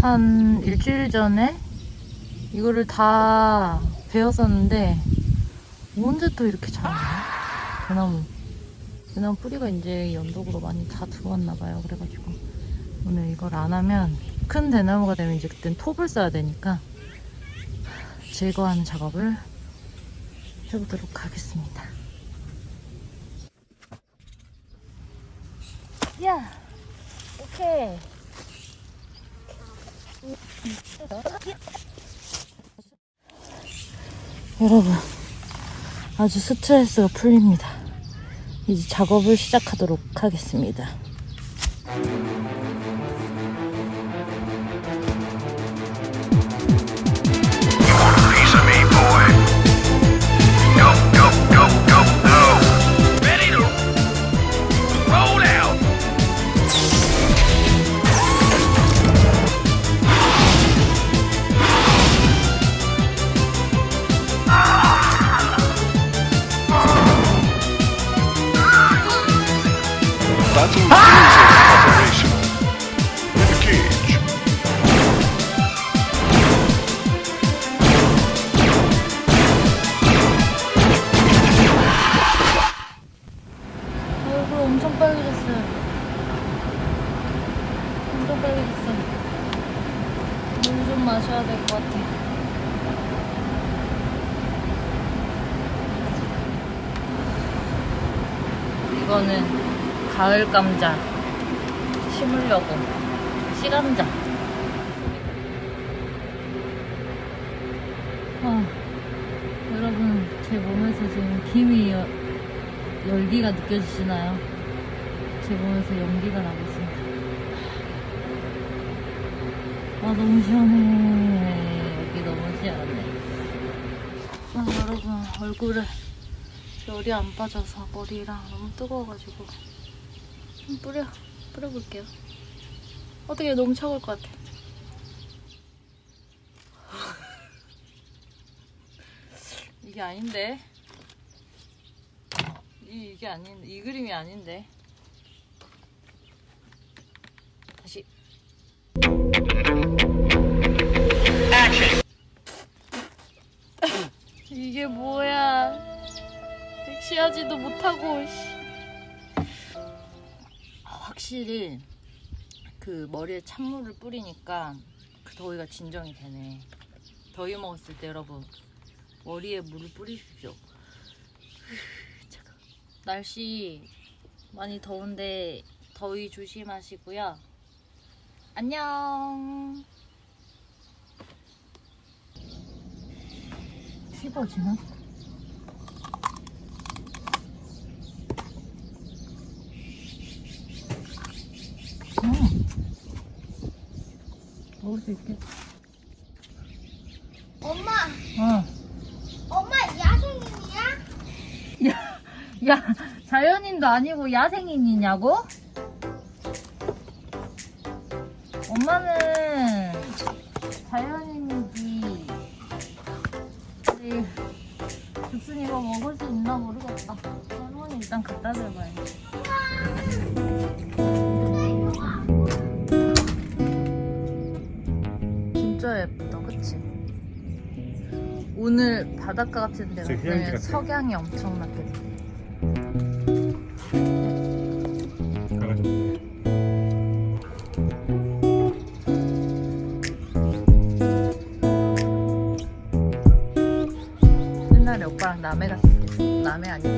한 일주일 전에 이거를 다 베었었는데 언제 또 이렇게 자라나? 대나무. 대나무 뿌리가 이제 연독으로 많이 다 들어왔나 봐요. 그래가지고 오늘 이걸 안 하면 큰 대나무가 되면 이제 그땐 톱을 써야 되니까 제거하는 작업을 해보도록 하겠습니다. 야, 오케이. 여러분, 아주 스트레스가 풀립니다. 이제 작업을 시작하도록 하겠습니다. 얼굴 엄청 빨개졌어요. 엄청 빨개졌어. 물 좀 마셔야 될 것 같아. 이거는 가을 감자 심으려고 씨감자. 아, 여러분 제 몸에서 지금 김이 여- 열기가 느껴지시나요? 제 몸에서 연기가 나고 있습니다. 아 너무 시원해. 여기 너무 시원해. 아 여러분 얼굴에 열이 안 빠져서 머리랑 너무 뜨거워가지고 좀 뿌려 뿌려볼게요. 어떻게 너무 차가울 것 같아. 이게 아닌데. 이, 이게 아닌 이 그림이 아닌데 다시 이게 뭐야 섹시하지도 못하고 확실히 그 머리에 찬물을 뿌리니까 그 더위가 진정이 되네 더위 먹었을 때 여러분 머리에 물을 뿌리십시오. 날씨 많이 더운데 더위 조심하시고요. 안녕. 씹어지나? 먹을 수 있겠다. 엄마, 어. 엄마 야생인이야? 야, 야, 자연인도 아니고 야생인이냐고? 엄마는 자연인이지. 우리 죽순이가 먹을 수 있나 모르겠다. 할머니 일단 갖다 대봐야지. 진짜 예쁘다, 그치? 오늘 바닷가 같은 데 진짜 휴양지 가면 같아. 석양이 엄청나게. 가가지고 옛날에 오빠랑 남해 갔을 때 남해 변산